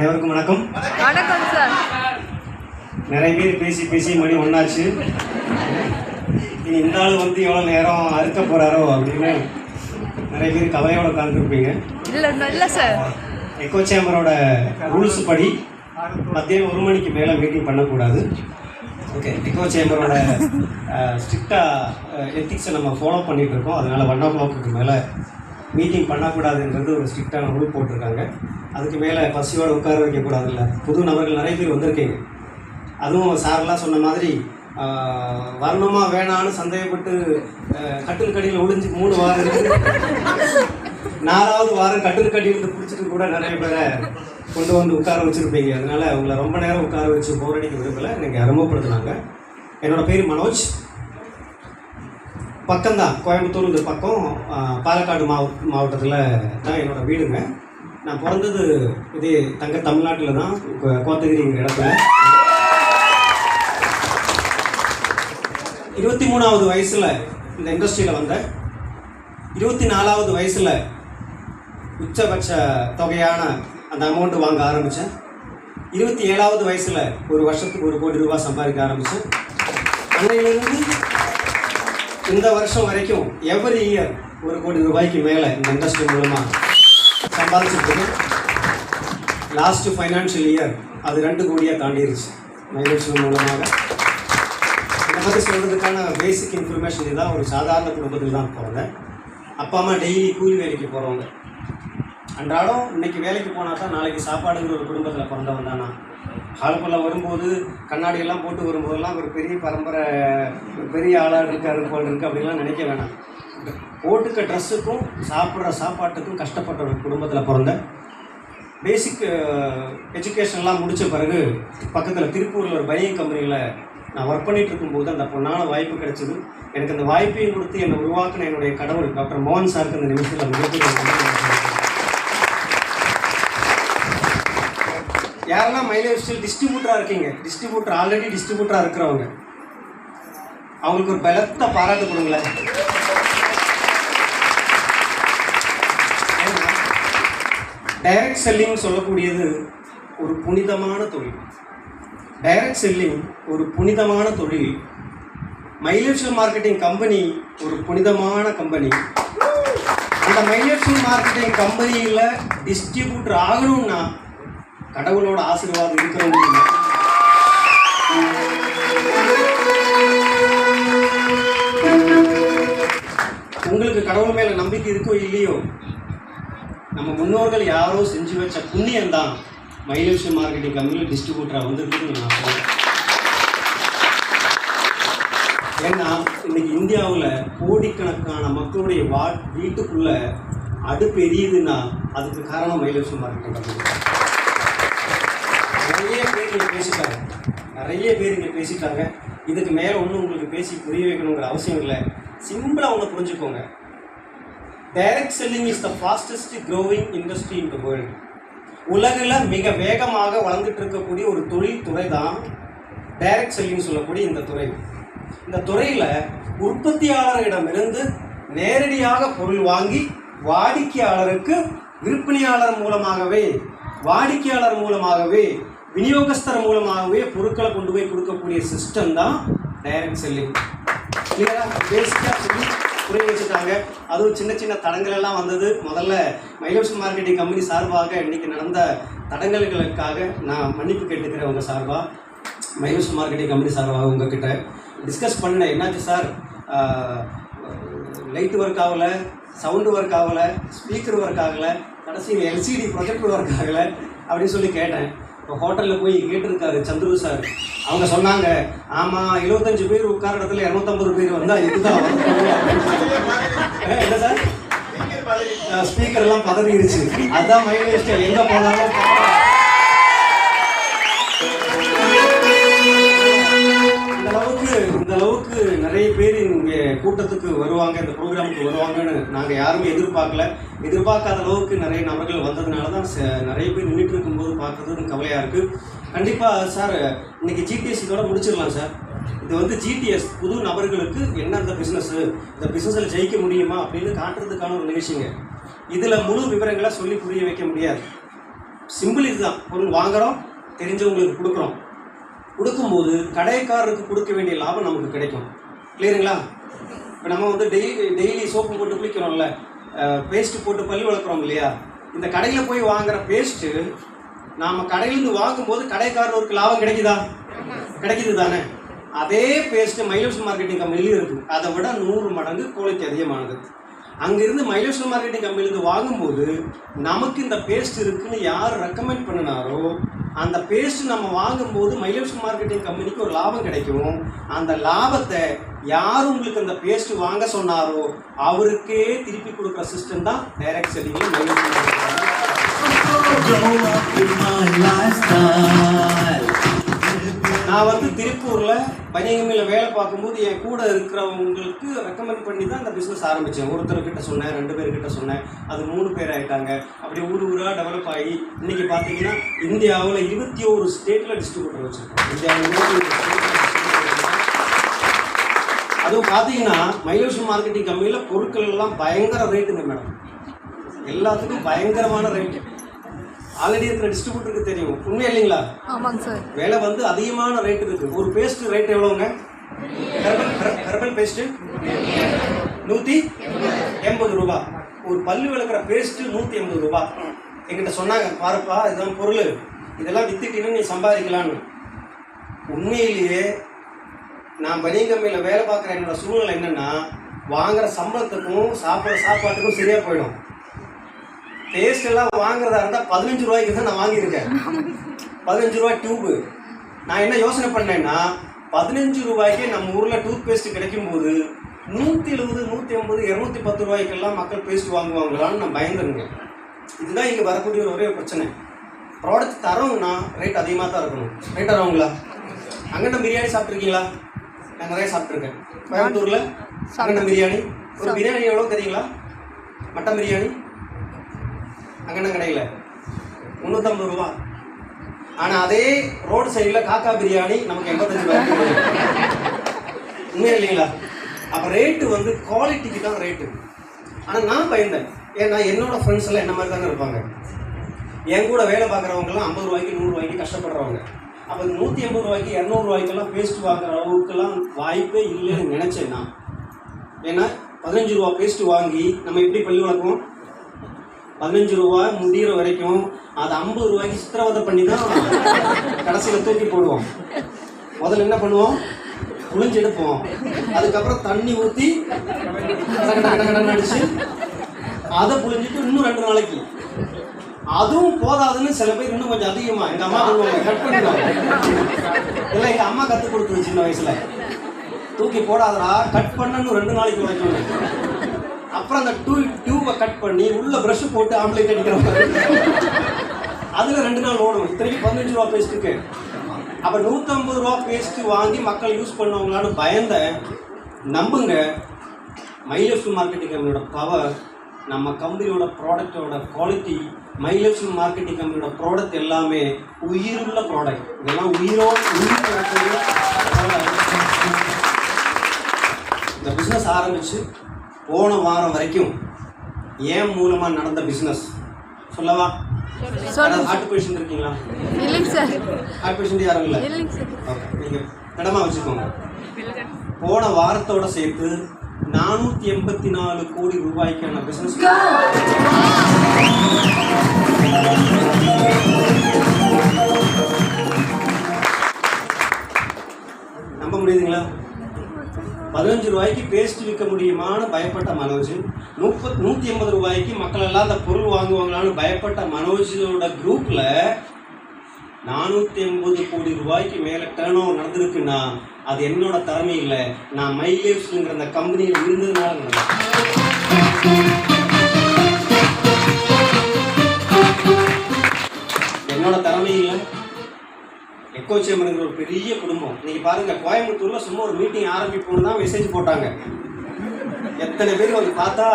அனைவருக்கும் வணக்கம். வணக்கம் சார் நிறைய பேர் பேசி பேசி மணி ஒன்றாச்சு இனி இந்த ஆள் வந்து எவ்வளோ நேரம் அறுக்க போகிறாரோ அப்படின்னு நிறைய பேர் கவலையோட உட்காந்துருப்பீங்க இல்லை இல்லை சார் எக்கோ சேம்பரோட ரூல்ஸ் படி மத்தியம் ஒரு மணிக்கு மேலே மீட்டிங் பண்ணக்கூடாது. ஓகே எக்கோ சேம்பரோட ஸ்ட்ரிக்டாக எத்திக்ஸை நம்ம ஃபாலோ பண்ணிகிட்டு இருக்கோம். அதனால் ஒன் ஓ கிளாக்கு மேலே மீட்டிங் பண்ணக்கூடாதுன்றது ஒரு ஸ்ட்ரிக்டான ரூல் போட்டிருக்காங்க. அதுக்கு மேலே பசியோடு உட்கார வைக்கக்கூடாதுல்ல. புது நபர்கள் நிறைய பேர் வந்திருக்கீங்க. அதுவும் சார்லாம் சொன்ன மாதிரி வரணுமா வேணான்னு சந்தேகப்பட்டு கட்டில் கடியில் ஒளிஞ்சு மூணு வாரம் இருந்து நாலாவது வாரம் கட்டில் கடியிலிருந்து பிடிச்சிட்டு கூட நிறைய பேரை கொண்டு வந்து உட்கார வச்சுருப்பீங்க. அதனால அவங்கள ரொம்ப நேரம் உட்கார வச்சு போராடிக்க விரும்பலை. எனக்கு அறிமுகப்படுத்தினாங்க. என்னோட பேர் மனோஜ். பக்கம்தான். கோயம்புத்தூர் இந்த பக்கம் பாலக்காடு மாவட்ட மாவட்டத்தில் தான் என்னோடய வீடுங்க. நான் பிறந்தது இது தங்க தமிழ்நாட்டில் தான் கோ- கோத்தகிரிங்கிற இடத்துல. இருபத்தி மூணாவது வயசில் இந்த இண்டஸ்ட்ரியில் வந்தேன். இருபத்தி நாலாவது வயசில் உச்சபட்ச தொகையான அந்த அமௌண்ட் வாங்க ஆரம்பித்தேன் இருபத்தி ஏழாவது வயசில் ஒரு வருஷத்துக்கு ஒரு கோடி ரூபாய் சம்பாதிக்க ஆரம்பித்தேன் அன்னையிலிருந்து இந்த வருஷம் வரைக்கும் எவ்ரி இயர் ஒரு கோடி ரூபாய்க்கு மேலே இந்த இண்டஸ்ட்ரி மூலமாக சம்பாதிச்சிட்டு லாஸ்ட் ஃபைனான்ஷியல் இயர் அது ரெண்டு கோடியாக தாண்டிருச்சு மைலேஷன் மூலமாக. இதை பற்றி சொல்கிறதுக்கான பேசிக் இன்ஃபர்மேஷன் இதுதான் ஒரு சாதாரண குடும்பத்தில் தான் போகிறேன் அப்பா அம்மா டெய்லி கூலி வேலைக்கு போகிறவங்க அன்றாடம் இன்னைக்கு வேலைக்கு போனால் தான் நாளைக்கு சாப்பாடுங்கிற ஒரு குடும்பத்தில் பிறந்தவன் தானா? நான் வரும்போது கண்ணாடியெல்லாம் போட்டு வரும்போதெல்லாம் ஒரு பெரிய பரம்பரை ஒரு பெரிய ஆளாக இருக்காரு போல் இருக்கு அப்படின்லாம் நினைக்க வேணாம். போட்டுக்க ட்ரெஸ்ஸுக்கும் சாப்பிட்ற சாப்பாட்டுக்கும் கஷ்டப்பட்ட ஒரு குடும்பத்தில் பிறந்தேன் பேசிக் எஜுகேஷன்லாம் முடித்த பிறகு பக்கத்தில் திருப்பூரில் ஒரு பையன் கம்பெனியில் நான் ஒர்க் பண்ணிட்டு இருக்கும்போது அந்த பொண்ணான வாய்ப்பு கிடைச்சிது. எனக்கு அந்த வாய்ப்பையும் கொடுத்து என்னை உருவாக்கின என்னுடைய கடவுள் டாக்டர் மோகன் சாருக்கு அந்த நிமிஷத்தில் மிகப்பெரிய யாரெல்லாம் மைலேஜ் ஸ்டில் டிஸ்ட்ரிபியூட்டராக இருக்கீங்க? டிஸ்ட்ரிபியூட்டர் ஆல்ரெடி டிஸ்ட்ரிபியூட்டராக இருக்கிறவங்க. அவங்களுக்கு ஒரு பலத்த பாராட்டு கொடுங்களேன். டைரக்ட் செல்லிங் சொல்லக்கூடியது ஒரு புனிதமான தொழில். டைரக்ட் செல்லிங் ஒரு புனிதமான தொழில். மைலேஷியல் மார்க்கெட்டிங் கம்பெனி ஒரு புனிதமான கம்பெனி அந்த மைலேஷியல் மார்க்கெட்டிங் கம்பெனியில் டிஸ்ட்ரிபியூட்டர் ஆகணும்னா கடவுளோட ஆசீர்வாதம் இருக்கிறவங்க உங்களுக்கு கடவுள் மேல நம்பிக்கை இருக்கோ இல்லையோ நம்ம முன்னோர்கள் யாரோ செஞ்சு வச்ச புண்ணியம் தான் மைலேஷியல் மார்க்கெட்டிங் கம்பெனியில் டிஸ்ட்ரிபியூட்டராக வந்திருக்குன்னு நான் ஏன்னா இன்னைக்கு இந்தியாவில் கோடிக்கணக்கான மக்களுடைய வா வீட்டுக்குள்ள அடுப்பு எரியுதுன்னா அதுக்கு காரணம் மைலேஷியல் மார்க்கெட்டிங் கம்பெனி இங்கே பேசிட்டாங்க. நிறைய பேர் இங்கே பேசிட்டாங்க. இதுக்கு மேலே ஒன்றும் உங்களுக்கு பேசி புரிய வைக்கணுங்கிற அவசியம் இல்லை. சிம்பிளாக ஒன்று புரிஞ்சுக்கோங்க. Direct selling is the fastest growing industry in the world உலகில் மிக வேகமாக வளர்ந்துட்டு இருக்கக்கூடிய ஒரு தொழில் துறை தான் டைரக்ட் செல்லிங் சொல்லக்கூடிய இந்த துறை. இந்த துறையில் உற்பத்தியாளரிடமிருந்து நேரடியாக பொருள் வாங்கி வாடிக்கையாளருக்கு விற்பனையாளர் மூலமாகவே வாடிக்கையாளர் மூலமாகவே விநியோகஸ்தர் மூலமாகவே பொருட்களை கொண்டு போய் கொடுக்கக்கூடிய சிஸ்டம் தான் டைரக்ட் செல்லிங் கிளியராக பேசிக்காக சொல்லி புரிய வச்சுட்டாங்க. அதுவும் சின்ன சின்ன தடங்கள் எல்லாம் வந்தது. முதல்ல மைலோஷன் மார்க்கெட்டிங் கம்பெனி சார்பாக இன்னைக்கு நடந்த தடங்கல்களுக்காக நான் மன்னிப்பு கேட்டுக்கிறேன் உங்கள் சார்பாக மைலோஷன் மார்க்கெட்டிங் கம்பெனி சார்பாக உங்ககிட்ட. டிஸ்கஸ் பண்ணேன் என்னாச்சு சார் லைட் ஒர்க் ஆகலை சவுண்டு ஒர்க் ஆகலை ஸ்பீக்கர் ஒர்க் ஆகலை கடைசியில் எல்சிடி ப்ரொஜெக்டர் ஒர்க் ஆகலை அப்படின்னு சொல்லி கேட்டேன். இப்போ ஹோட்டலில் போய் கேட்டிருக்காரு சந்துரு சார். அவங்க சொன்னாங்க ஆமாம் எழுபத்தஞ்சு பேர் உட்கார இடத்துல இரநூத்தம்பது பேர் வந்தால் இதுதான். என்ன சார்? ஸ்பீக்கர் எல்லாம் பதறிடுச்சு அதான் மைலேஜ் எங்கே போனாலும் வருவாங்க இந்த ப்ரோக்ராமுக்கு வருவாங்கன்னு நாங்கள் யாருமே எதிர்பார்க்கல. எதிர்பார்க்காத அளவுக்கு நிறைய நபர்கள் வந்ததுனால தான் ச- நிறைய பேர் நின்றுட்டு இருக்கும்போது பார்க்கறது கவலையாக இருக்குது கண்டிப்பாக சார் இன்றைக்கி ஜிடிஎஸ் இதோட முடிச்சிடலாம் சார். இது வந்து ஜிடிஎஸ் புது நபர்களுக்கு என்ன இந்த பிஸ்னஸ்ஸு இந்த பிஸ்னஸில் ஜெயிக்க முடியுமா அப்படின்னு காட்டுறதுக்கான ஒரு நிகழ்ச்சிங்க. இதில் முழு விவரங்களை சொல்லி புரிய வைக்க முடியாது. சிம்பிள் இதுதான். பொருள் வாங்குகிறோம் தெரிஞ்சவங்களுக்கு கொடுக்குறோம். கொடுக்கும்போது கடைக்காரருக்கு கொடுக்க வேண்டிய லாபம் நமக்கு கிடைக்கும். கிளியருங்களா இப்போ நம்ம வந்து டெய்லி டெய்லி சோப்பு போட்டு குளிக்கிறோம்ல பேஸ்ட் போட்டு பல் வளர்க்குறோம் இல்லையா? இந்த கடையில் போய் வாங்குற பேஸ்ட்டு நாம் கடையிலேருந்து வாங்கும்போது கடைக்காரருக்கு லாபம் கிடைக்குதா? கிடைக்குது தானே. அதே பேஸ்ட்டு மயிலோஷன் மார்க்கெட்டிங் கம்பெனிலையும் இருக்குது அதை விட நூறு மடங்கு குவாலிட்டி அதிகமானது. அங்கேருந்து மயிலோஷன் மார்க்கெட்டிங் கம்பெனிலேருந்து வாங்கும்போது நமக்கு இந்த பேஸ்ட் இருக்குன்னு யார் ரெக்கமெண்ட் பண்ணினாரோ அந்த பேஸ்ட் நம்ம வாங்கும்போது மயிலப்ஸ் மார்க்கெட்டிங் கம்பெனிக்கு ஒரு லாபம் கிடைக்கும். அந்த லாபத்தை யார் உங்களுக்கு அந்த பேஸ்ட் வாங்க சொன்னாரோ அவருக்கே திருப்பி கொடுக்குற சிஸ்டம் தான் டைரக்ட் செல்லிங் மயிலப்ஸ் மார்க்கெட்டிங் நான் வந்து திருப்பூரில் பனியகமில் வேலை பார்க்கும்போது என் கூட இருக்கிறவங்களுக்கு ரெக்கமெண்ட் பண்ணி தான் அந்த பிஸ்னஸ் ஆரம்பித்தேன் ஒருத்தர்கிட்ட சொன்னேன் ரெண்டு பேர்கிட்ட சொன்னேன். அது மூணு பேர் ஆகிட்டாங்க அப்படி ஊர் ஊராக டெவலப் ஆகி இன்றைக்கி பார்த்தீங்கன்னா இந்தியாவில் இருபத்தி ஒரு ஸ்டேட்டில் டிஸ்ட்ரிபியூட்டர் வச்சுருக்கோம். இந்தியாவில் அதுவும் பார்த்தீங்கன்னா மைலேஷன் மார்க்கெட்டிங் கம்பெனியில் பொருட்கள் எல்லாம் பயங்கர ரேட்டுங்க மேடம் எல்லாத்துக்கும் பயங்கரமான ரேட்டு ஆல்ரெடி இருக்கிற டிஸ்ட்ரிபியூட்டருக்கு தெரியும். உண்மை இல்லைங்களா? ஆமாங்க சார். விலை வந்து அதிகமான ரேட் இருக்கு. ஒரு பேஸ்ட் ரேட் எவ்வளோங்க ஹெர்பல் ஹெர்பல் பேஸ்ட் நூற்றி எண்பது ரூபா. ஒரு பல்லு விளக்குற பேஸ்ட் நூற்றி எண்பது ரூபா. என்கிட்ட சொன்னாங்க பாருப்பா இதுதான் பொருள். இதெல்லாம் வித்துட்டீங்கன்னா நீ சம்பாதிக்கலான்னு உண்மையிலேயே நான் பனியன் கம்பெனியில் வேலை பார்க்குற என்னோட சூழ்நிலை என்னன்னா வாங்குற சம்பளத்துக்கும் சாப்பிட்ற சாப்பாட்டுக்கும் சரியாக போயிடும். டேஸ்ட் எல்லாம் வாங்குறதா இருந்தால் பதினஞ்சு ரூபாய்க்கு தான் நான் வாங்கியிருக்கேன். பதினஞ்சு ரூபாய் டியூபு நான் என்ன யோசனை பண்ணேன்னா பதினஞ்சு ரூபாய்க்கு நம்ம ஊரில் டூத் பேஸ்ட் கிடைக்கும்போது நூற்றி எழுபது நூற்றி ஐம்பது இரநூத்தி பத்து ரூபாய்க்கெல்லாம் மக்கள் பேஸ்ட் வாங்குவாங்களான்னு நான் பயந்துருங்க இதுதான் இங்கே வரக்கூடிய ஒரு ஒரே பிரச்சனை. ப்ராடக்ட் தரோம்னா ரேட் அதிகமாக தான் இருக்கணும். ரேட் தரோங்களா அங்கண்ட பிரியாணி சாப்பிட்ருக்கீங்களா நான் நிறைய சாப்பிட்ருக்கேன் கோயம்புத்தூரில் அங்கண்ட பிரியாணி. ஒரு பிரியாணி எவ்வளோ தெரியுங்களா? மட்டன் பிரியாணி. அங்கன்ன கடையில். முந்நூற்றம்பது ரூபா. ஆனால் அதே ரோடு சைடில் காக்கா பிரியாணி நமக்கு எண்பத்தஞ்சு ரூபாய் உண்மையா இல்லைங்களா? அப்போ ரேட்டு வந்து குவாலிட்டிக்கு தான் ரேட்டு ஆனால் நான் பயந்தேன். ஏன்னா என்னோட ஃப்ரெண்ட்ஸ் எல்லாம் என்ன மாதிரி தானே இருப்பாங்க? என் கூட வேலை பார்க்குறவங்கலாம் ஐம்பது ரூபாய்க்கு நூறுரூவாய்க்கு கஷ்டப்படுறவங்க. அப்போ நூற்றி ஐம்பது ரூபாய்க்கு இரநூறுவாய்க்கெல்லாம் பேஸ்ட் வாங்குற அளவுக்குலாம் வாய்ப்பே இல்லைன்னு நினச்சேன் நான். ஏன்னா பதினஞ்சு ரூபா பேஸ்ட் வாங்கி நம்ம எப்படி பள்ளி வளர்க்குவோம் பதினஞ்சு ரூபா முடிகிற வரைக்கும் அதை ஐம்பது ரூபாய்க்கு சித்திரவதை பண்ணி தான் கடைசியில் தூக்கி போடுவோம். முதல்ல என்ன பண்ணுவோம்? புளிஞ்சு எடுப்போம். அதுக்கப்புறம் தண்ணி ஊற்றி அடிச்சு அதை புளிஞ்சிட்டு இன்னும் ரெண்டு நாளைக்கு. அதுவும் போதாதுன்னு சில பேர் இன்னும் கொஞ்சம் அதிகமா. எங்க அம்மா பண்ணுவாங்க. கட் பண்ணிடுவாங்க. இல்லை எங்க அம்மா கற்றுக் கொடுத்துரு சின்ன வயசுல. தூக்கி போடாதடா. கட் பண்ணணும் ரெண்டு நாளைக்கு உழைக்கணும். அப்புறம் அந்த டூ டியூவை கட் பண்ணி உள்ள ப்ரஷ் போட்டு ஆம்லேட் அடிக்கிற மாதிரி. அதுல ரெண்டு நாள் ஓடும் இத்தனைக்கு பதினஞ்சு ரூபா பேஸ்ட்டுக்கு அப்ப நூற்றம்பது ரூபா பேஸ்ட் வாங்கி மக்கள் யூஸ் பண்ணுவாங்களான்னு பயந்தேன் நம்புங்க. மைலப்ஸ் மார்க்கெட்டிங் கம்பெனியோட பவர் நம்ம கம்பெனியோட ப்ராடக்டோட குவாலிட்டி மைலப்ஸ் மார்க்கெட்டிங் கம்பெனியோட ப்ராடக்ட் எல்லாமே உயிருள்ள ப்ராடக்ட் இதெல்லாம் உயிரோ உயிர் இந்த பிஸ்னஸ் ஆரம்பிச்சு போன வாரம் வரைக்கும் ஏன் மூலமா நடந்த பிஸ்னஸ் சொல்லவா? ஹார்ட் பேஷண்ட் இருக்கீங்களா? இல்லைங்க சார். ஹார்ட் பேஷண்ட் யாரும் இல்லை? இல்லைங்க சார். ஓகே நீங்கள் இடமா வச்சுக்கோங்க. போன வாரத்தோட சேர்த்து நானூற்றி எண்பத்தி நாலு கோடி ரூபாய்க்கான பிஸ்னஸ் நம்ப முடியுதுங்களா? பதினஞ்சு ரூபாய்க்கு பேஸ்ட் விற்க முடியுமான்னு பயப்பட்ட மனோஜ். முப்பத் நூற்றி ஐம்பது ரூபாய்க்கு மக்கள் எல்லாம் அந்த பொருள் வாங்குவாங்களான்னு பயப்பட்ட மனோஜோட குரூப்பில் நானூற்றி ஐம்பது கோடி ரூபாய்க்கு மேலே டேர்ன் ஓவர் நடந்திருக்குன்னா அது என்னோட திறமை இல்லை நான் மைலேவ்ஸ்ங்கிற அந்த கம்பெனியில் இருந்ததுனால எக்கோ சேம்பருங்கிற ஒரு பெரிய குடும்பம். இன்னைக்கு பாருங்க கோயம்புத்தூர்ல சும்மா ஒரு மீட்டிங் ஆரம்பிப்போம்னு தான் மெசேஜ் போட்டாங்க. எத்தனை பேர் வந்து பார்த்தா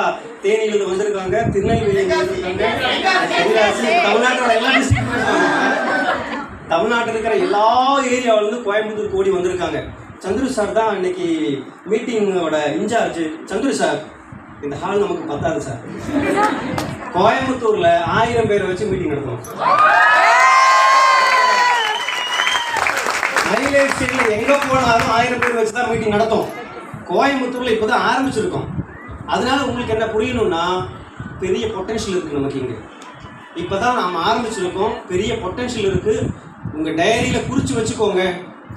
தேனியிலிருந்து வந்திருக்காங்க திருநெல்வேலியில வந்திருக்காங்க. தமிழ்நாட்டோட எல்லா தமிழ்நாட்டில் இருக்கிற எல்லா ஏரியாவில இருந்து கோயம்புத்தூர் ஓடி வந்திருக்காங்க. சந்துரு சார் தான் இன்னைக்கு மீட்டிங்கோட இன்சார்ஜ். சந்துரு சார் இந்த ஹால் நமக்கு பத்தாது சார் கோயம்புத்தூர்ல ஆயிரம் பேரை வச்சு மீட்டிங் நடத்துவோம். மைலேஜ் ஸ்டேட்ல எங்க போனாலும் ஆயிரம் பேர் வச்சு தான் மீட்டிங் நடத்தும். கோயம்புத்தூர்ல இப்போதான் ஆரம்பிச்சிருக்கோம். அதனால உங்களுக்கு என்ன புரியணும்னா பெரிய பொட்டன்ஷியல் இருக்கு நமக்கு இங்க. இப்பதான் நாம ஆரம்பிச்சிருக்கோம். பெரிய பொட்டன்ஷியல் இருக்கு. உங்க டைரியில குறிச்சு வச்சுக்கோங்க.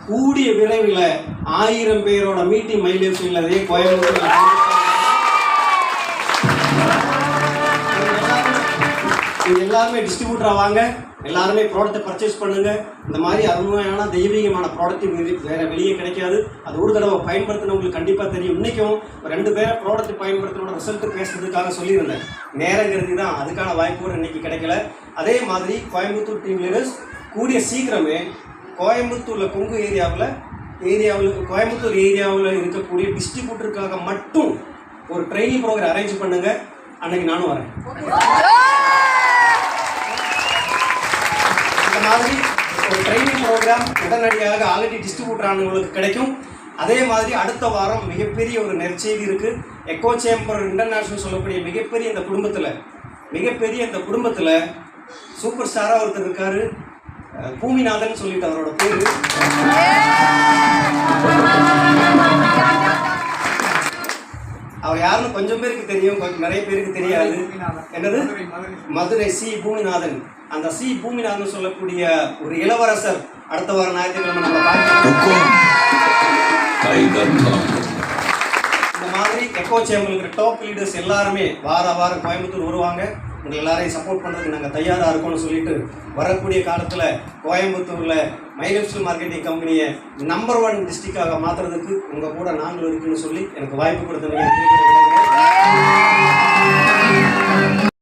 கூடிய விரைவில் ஆயிரம் பேரோட மீட்டிங் மைலேஜ் அதே கோயம்புத்தூர் எல்லாருமே டிஸ்ட்ரிபியூட்டராக வாங்க. எல்லாருமே ப்ராடக்ட்டை பர்ச்சேஸ் பண்ணுங்க. இந்த மாதிரி அருமையான தெய்வீகமான ப்ராடக்ட் வேற வெளியே கிடைக்காது. அது ஒரு தடவை பயன்படுத்தினவங்களுக்கு கண்டிப்பாக தெரியும். இன்னைக்கும் ஒரு ரெண்டு பேரை ப்ராடக்ட் பயன்படுத்தினோட ரிசல்ட் பேசுறதுக்காக சொல்லியிருந்தேன். நேரங்கிறது தான் அதுக்கான வாய்ப்பு கூட இன்னைக்கு கிடைக்கல. அதே மாதிரி கோயம்புத்தூர் டீம் லீடர்ஸ் கூடிய சீக்கிரமே கோயம்புத்தூரில் கொங்கு ஏரியாவில் ஏரியாவில் கோயம்புத்தூர் ஏரியாவில் இருக்கக்கூடிய டிஸ்ட்ரிபியூட்டருக்காக மட்டும் ஒரு ட்ரைனிங் ப்ரோக்ராம் அரேஞ்ச் பண்ணுங்க. அன்னைக்கு நானும் வரேன். மாதிரி ஒரு ட்ரைனிங் ப்ரோக்ராம் உடனடியாக ஆல்ரெடி டிஸ்ட்ரிபியூட்டர் ஆனவங்களுக்கு கிடைக்கும். அதே மாதிரி அடுத்த வாரம் மிகப்பெரிய ஒரு நெற்செய்தி இருக்குது எக்கோ சேம்பர் இன்டர்நேஷனல் சொல்லக்கூடிய மிகப்பெரிய இந்த குடும்பத்தில் மிகப்பெரிய இந்த குடும்பத்தில் சூப்பர் ஸ்டாராக ஒருத்தர் இருக்கார். பூமிநாதன் சொல்லிட்டு அவரோட பேர். அவர் யாருன்னு கொஞ்சம் பேருக்கு தெரியும் கொஞ்சம் நிறைய பேருக்கு தெரியாது. என்னது? மதுரை சி. பூமிநாதன். அந்த சி. பூமிநாதன் சொல்லக்கூடிய ஒரு இளவரசர் அடுத்த வாரம் ஞாயிற்றுக்கிழமை நம்ம பார்க்கலாம். இந்த மாதிரி எக்கோ சேம்பல் இருக்கிற டாப் லீடர்ஸ் எல்லாருமே வார வாரம் கோயம்புத்தூர் வருவாங்க. உங்கள் எல்லாரையும் சப்போர்ட் பண்ணுறதுக்கு நாங்கள் தயாராக இருக்கோம்னு சொல்லிட்டு வரக்கூடிய காலத்தில் கோயம்புத்தூரில் மைலப்ஸ்டல் மார்க்கெட்டிங் கம்பெனியை நம்பர் ஒன் டிஸ்ட்ரிக்டாக மாற்றுறதுக்கு உங்கள் கூட நாங்களும் இருக்குன்னு சொல்லி எனக்கு வாய்ப்பு கொடுத்தவங்க